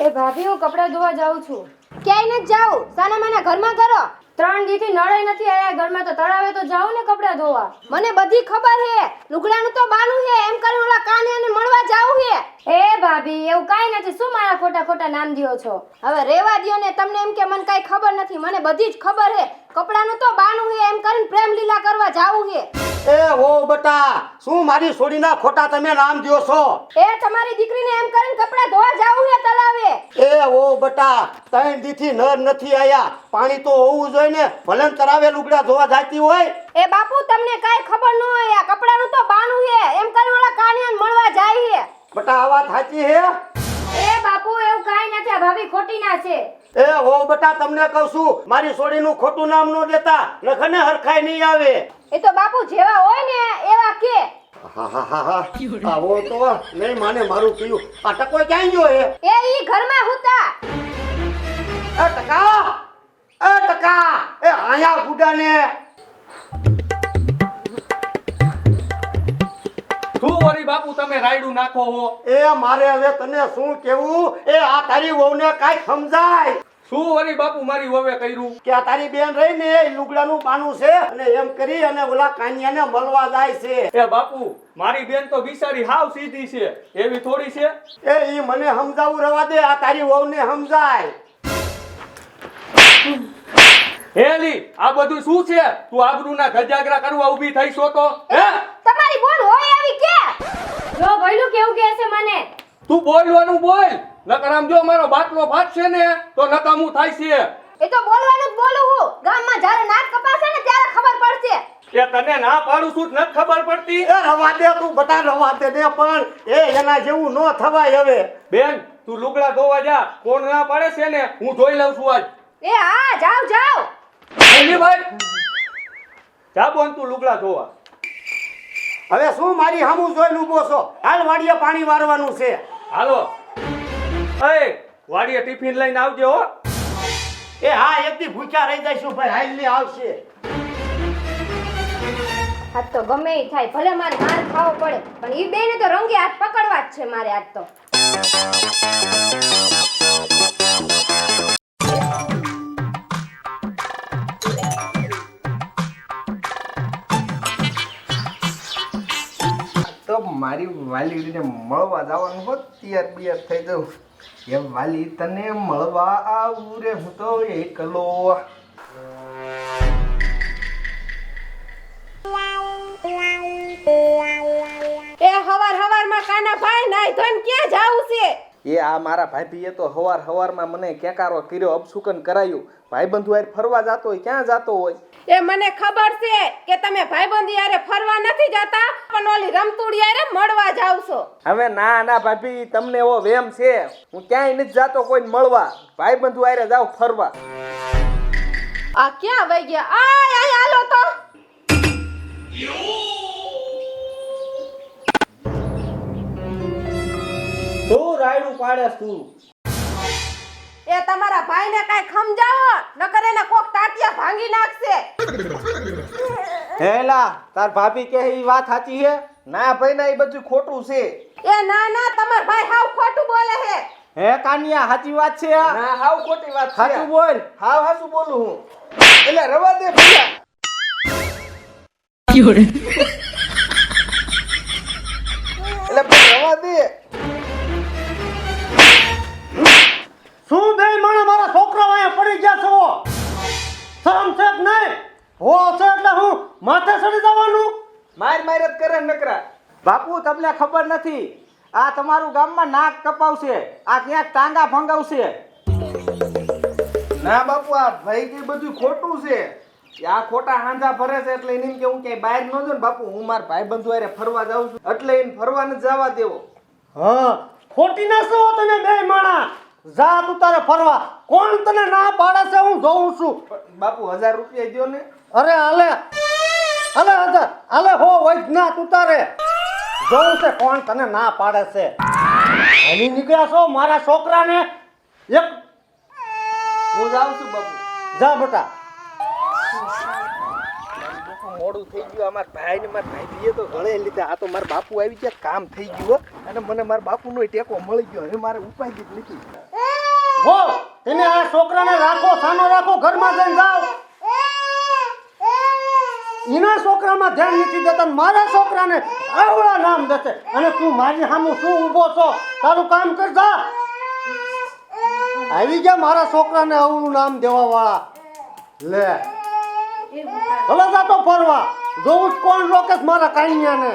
એ ભાભી હું કપડાં ધોવા જાઉં છું. ક્યાંય નથી જાઉં સાના માના ઘરમાં કરો. ત્રણ દીથી નળે નથી આયા ઘરમાં તો તળાવે તો જાઉં ને કપડાં ધોવા. મને બધી ખબર હે. લુગડાનું તો બાનું હે. એમ કરીને ઓલા અને મળવા જાઉં હે. એ ભાભી એવું કાંઈ નથી. શું મારા ખોટા ખોટા નામ દ્યો છો? હવે રેવા દ્યો ને. તમને એમ કે મને કાંઈ ખબર નથી. મને બધી જ ખબર હે. કપડાનું તો બાનું હે એમ કરીને પ્રેમ લીલા કરવા જાવું હે. એ હો બટા શું મારી છોડીના ખોટા તમે નામ દ્યો છો? એ તમારી દીકરીને એમ કરીને કપડા ધોવા જાવું હે તલાવે. એ હો બટા ત્રણ દીથી નર નથી આયા. પાણી તો હોવું જોઈએ ને ભલે તરાવે લુગડા ધોવા જાતી હોય. એ બાપુ તમને કાંઈ ખબર ન હોય આ કપડાનું તો બાનું હે. એમ કરીને ઓલા કાનિયાને મળવા જાય હે. બટા આ વાત સાચી હે? એ બાપુ એવું કાઈ નથી ભાભી ખોટી ના છે. એ હો બટા તમને કહું છું મારી છોડીનું ખોટું નામ ન દેતા લખને હરખાઈ નહીં આવે. એ તો બાપુ જેવા હોય ને એવા કે. હા હા હા હા. આવો તો નહીં માને મારું પીયું આ ટકો ક્યાં ગયો હે? એ ઈ ઘરમાં હુતા. એ ટકા એ ટકા એ આયા બુડાને શું વરી બાપુ તમે રાયડું નાખો હો. એ મારે હવે તને શું કેવું? એ આ તારી વહુને કાઈ સમજાય. શું વરી બાપુ મારી વવે કર્યું? કે આ તારી બેન રહી ને એ લુગડાનું બાનું છે અને એમ કરી અને ઓલા કાનિયાને મળવા જાય છે. એ બાપુ મારી બેન તો બિચારી હાવ સીધી છે. એવી થોડી છે? એ ઈ મને સમજાવું રવા દે આ તારી વહુને સમજાય. હેલી આ બધું શું છે? તું આબરૂના ગજાગરા કરવા ઊભી થઈ છો તો હે તમારી બોલ હોય આવી કે જો ગયલું કેવું કહે છે મને? તું બોલવાનું બોલ. નકર આમ જો મારો બાટલો ફાટશે ને તો નકામું થાય છે. એ તો બોલવાનું જ બોલું હું. ગામમાં જ્યારે નાક કપાશે ને ત્યારે ખબર પડશે. કે તને ના પાડું છું નથી ખબર પડતી. એ રવા દે તું બટા રવા દે ને પણ એ એના જેવું ન થવાય હવે. બેન તું લુગડા ધોવા જા. કોણ ના પાડે છે ને હું જોઈ લઉં છું આજ. એ હા જાવ જાવ ભાઈ. જા બોન તું લુગડા ધોવા. હવે શું મારી હામું જોઈને ઊભો છો? હાલ વાડીએ પાણી વારવાનું છે. હાલો. એ વાડીએ ટિફિન લઈને આવજો હો. એ હા એકદી ભૂખ્યા રહી જઈશું ભાઈ હાલ ને આવશે. આજ તો ગમે ઈ થાય ભલે મારે માર ખાવો પડે પણ ઈ બેને તો રંગે હાથ પકડવા જ છે મારે આજ તો. મારી વાલીને મળવા જવાનું હોત, તૈયાર બિયાર થઈ જવું એ વાલી તને મળવા આવું રે, હું તો એકલો. એ હવાર હવારમાં કાના ભાઈ તો એમ ક્યાં જાવું છે? એ આ મારા ભાભીએ તો હવાર હવારમાં મને કેકારો કર્યો અપસુકન કરાયું. ભાઈબંધુ યાર ફરવા જતો હોય ક્યાં જતો હોય? એ મને ખબર છે કે તમે ભાઈબંધી યારે ફરવા નથી જતા પણ ઓલી રમતુડી યારે મળવા જાવ છો. હવે ના ના ભાભી તમને એવો વેમ છે. હું ક્યાંય નથી જતો કોઈને મળવા. ભાઈબંધુ આરે જાવ ફરવા. આ ક્યાં વઈ ગયા? આય આય હાલો તો. તું રાયડું પાડે તું એ તમારા ભાઈને કાઈ સમજાવો નકર એને કોક તાટિયા ભાંગી નાખશે. હેલા તાર ભાભી કે એ વાત સાચી છે ના ભાઈ ના એ બધું ખોટું છે. એ ના ના તમાર ભાઈ હાવ ખોટું બોલે છે. હે કાનિયા સાચી વાત છે આ? ના હાવ ખોટી વાત છે. સાચું બોલ. હાવ હાચું બોલું હું. એટલે રવા દે ભૈયા બાપુ તમને ખબર નથી આ તમારું ગામમાં નાક કપાવશે આ ક્યાંક ટાંગા ભંગાવશે. ના બાપુ આ ભાઈ કે બધું ખોટું છે. આ ખોટા હાંધા ભરે છે એટલે એને કે હું ક્યાંય બહાર ન જાઉં ને બાપુ હું મારા ભાઈ બંધુ આરે ફરવા જાઉં છું. એટલે એને ફરવા ન જવા દેવો. હા ખોટી ના છો તમે બે માણા. જા તું તારે ફરવા. કોણ તને ના પાડે છે હું જોઉં છું. બાપુ હજાર રૂપિયા દ્યો ને. અરે હાલે. હાલે હાલે. હાલે હો વૈદ ના તું તારે. જોઉં છે કોણ તને ના પાડે છે? એની નીકળ્યા છો મારા છોકરાને? એક હું જાઉં છું બાપુ જા બેટા. મોડું થઈ ગયું અમાર ભાઈ ને મારા ભાઈ તો ગળે લીધા. આ તો મારા બાપુ આવી ગયા કામ થઈ ગયું અને મને મારા બાપુનો ટેકો મળી ગયો. હવે મારે ઉપાય જ નથી. હો તેને આ છોકરાને રાખો સાનો રાખો ઘરમાં જઈને જાઓ. એના છોકરામાં ધ્યાન નથી દેતા મારા છોકરાને આવડા નામ દેશે અને તું મારી સામે શું ઊભો છો? તારું કામ કરતા આવી ગયા મારા છોકરાને આવડું નામ દેવા વાળા લે હવે જાતો ફરવા. જોઉં જ કોણ રોકેશ મારા કાંઈયાને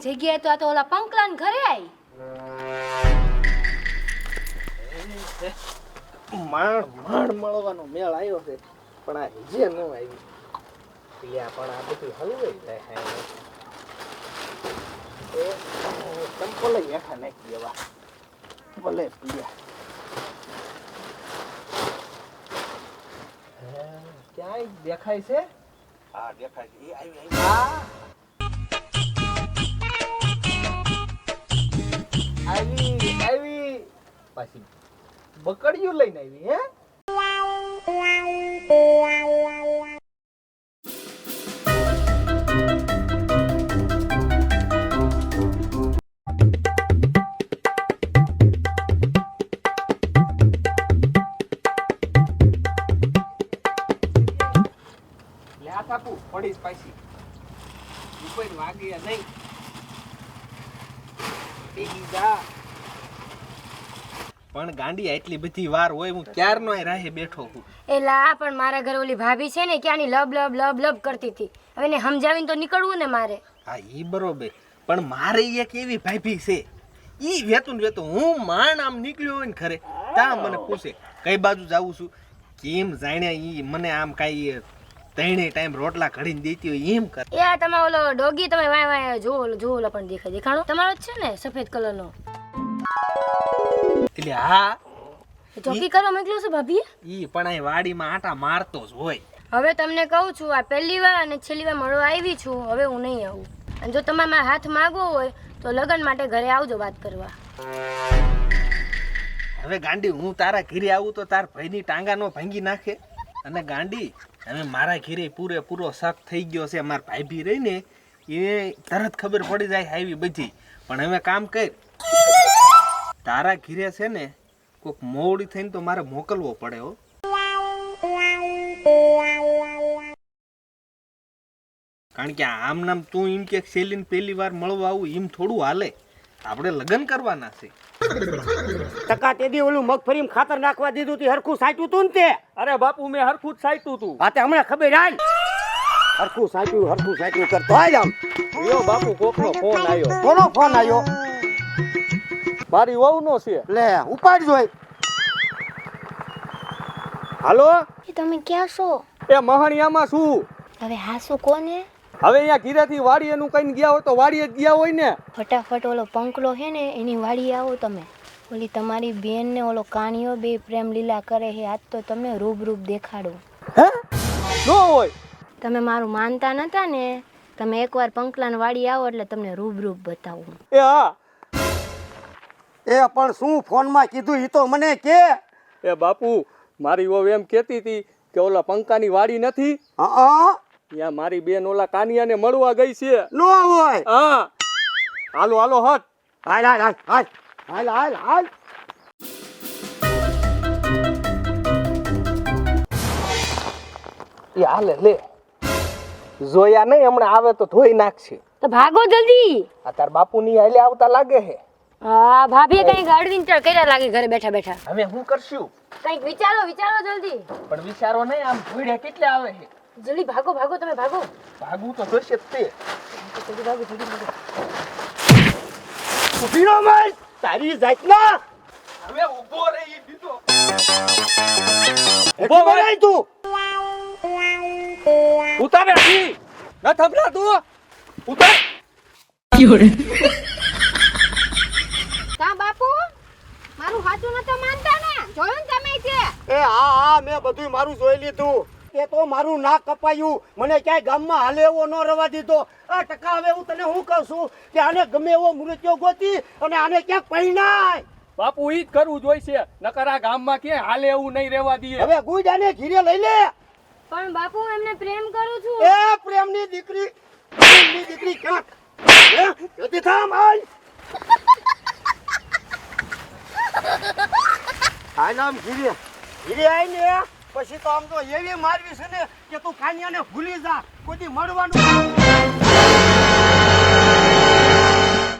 તલાવની જગ્યાએ તો આ તો ઓલા પંકલાન ઘરે આવી માણ માણ મળવાનો મેળ આવ્યો છે પણ આ હિજે ન આવી. પિયા પણ આ બધું હલવે જાય હે. એ ચંપલ હેઠા નાખી દેવા. ભલે પિયા હે, ક્યાંય દેખાય છે? હા દેખાય છે. એ આવી આવી. હા. આવી આવી. પાછી બકડીયું લઈને આવી હે? લે આ કાપુ પડીશ પાછી ઉપર વાગે નહીં ટીકી જા પણ ગાંડી આટલી બધી વાર હોય હું ક્યારનો નો રાહે બેઠો છું. એલા પણ મારા ઘરે ઓલી ભાભી છે ને ક્યાંની લબ લબ લબ લબ કરતી હતી. હવે એને સમજાવીને તો નીકળવું ને મારે. હા ઈ બરોબર. પણ મારે એક એવી ભાભી છે. ઈ વેતું ને વેતું હું માણ આમ નીકળ્યો હોય ને ખરે તા મને પૂછે કઈ બાજુ જાઉં છું? કેમ જાણ્યા ઈ મને આમ કાંઈ ત્રણે ટાઈમ રોટલા ઘડીને દેતી હોય એમ કરે. એ તમે ઓલો ડોગી તમે વાય વાય જો ઓલો જો ઓલો પણ દેખાય. દેખાણો? તમારો જ છે ને સફેદ કલરનો. એટલે હા ચોકી કરવા મોકલ્યો છે ભાભી? ઈ પણ આ વાડીમાં આટા મારતો જ હોય. હવે તમને કહું છું આ પહેલી વાર અને છેલ્લી વાર મળવા આવી છું હવે હું નહીં આવું. અને જો તમારે મારા હાથ માગવો હોય તો લગ્ન માટે ઘરે આવજો વાત કરવા. હવે ગાંડી હું તારા ઘીરે આવું તો તાર ભાઈની ટાંગા નો ભાંગી નાખે. અને ગાંડી હવે મારા ઘીરે પૂરેપૂરો શક થઈ ગયો છે, મારા ભાઈ રહી ને એ તરત ખબર પડી જાય આવી બધી. પણ હવે કામ કર. તારા ઘીરે છે ને, કોક મોડી થઈને તો મારે મોકલવો પડે હો. કારણ કે આમ નામ તું એમ કે સેલીન પહેલી વાર મળવા આવું, એમ થોડું હાલે. આપણે લગ્ન કરવાના છે. ટકા તેદી ઓલું મગફળી ખાતર નાખવા દીધું તી હરખું સાચું તું ને તે? અરે બાપુ મેં હરખું જ સાચું તું. હા તે હમણાં ખબર આય હરખું સાચું હરખું સાચું કરતો આય આમ. યો બાપુ કોકનો ફોન આવ્યો કોનો ફોન આવ્યો મારી વહુનો છે. લે ઉપાડ જોય હાલો? એ તમે ક્યાં છો? એ મહાણિયામાં છું હવે હાસુ કોને? હવે અહીંયા ઘીરેથી વાડીએનું કઈ ગયા હોય તો વાડીએ જ ગયા હોય ને? ફટાફટ ઓલો પંકલો છે ને એની વાડી આવો તમે. ઓલી તમારી બેન ને ઓલો કાણીઓ બે પ્રેમ લીલા કરે છે આજ તો તમે રૂબરૂપ દેખાડો. હે? નો હોય. તમે મારું માનતા નતા ને તમે એકવાર પંકલાન વાડી આવો એટલે તમને રૂબરૂપ બતાવું. એ હા. એ પણ શું ફોનમાં કીધું ઈ તો મને કે? એ બાપુ મારી વહુ એમ કહેતી હતી કે ઓલા પંકાની વાડી નથી. હા ત્યાં મારી બેન ઓલા કાનિયાને મળવા ગઈ છે. નો હોય. હા. હાલો હાલો હટ. હાલ હાલ હાલ હાલ. હાલ હાલ હાલ. એ હાલે લે. જોયા નહીં હમણાં આવે તો ધોઈ નાખશે. તો ભાગો જલ્દી. આ તાર બાપુની હાલે આવતા લાગે હે. હા ભાભીએ કંઈક ચડ કર્યા લાગે ઘરે બેઠા બેઠા. હવે હું કરશું? કંઈક વિચારો વિચારો જલ્દી. પણ વિચારો નહીં આમ ધોડ્યા કેટલે આવે છે જલ્દી ભાગો ભાગો તમે ભાગો. ભાગવું તો જોશે જ તે. જલ્દી ભાગો જલ્દી ભાગો. ઊભી રહો તારી જાતના. હવે ઊભો ઈ દીધો ઊભો રહી તું. ઉતારે હજી. ન થભરા તું. ઉતાર. કા બાપુ? મારું સાચું નતો માનતા ને? જોયું તમે છે એ હા હા મેં બધું મારું જોઈ લીધું. એ તો મારું નાક કપાયું. મને ક્યાંય ગામમાં હાલે એવો ન રવા દીધો. આ ટકા હવે હું તને શું કહું છું? કે આને ગમે એવો મૃત્યુ ગોતી અને આને ક્યાંક પહેણાય બાપુ ઈ જ કરવું જોઈશે. નકર આ ગામમાં ક્યાંય હાલે એવું નહીં રહેવા દઈએ. હવે ગુજાને ઘીરે લઈ લે. પણ બાપુ એમને પ્રેમ કરું છું. એ પ્રેમની દીકરી પ્રેમની દીકરી ક્યાંક? હે? થામ આય આ નામ ઘીરે. ઘીરે આય ને. પછી તો આમ તો એવી મારવી છે ને કે તું કાનિયાને ભૂલી જા. કોઈ મળવાનું?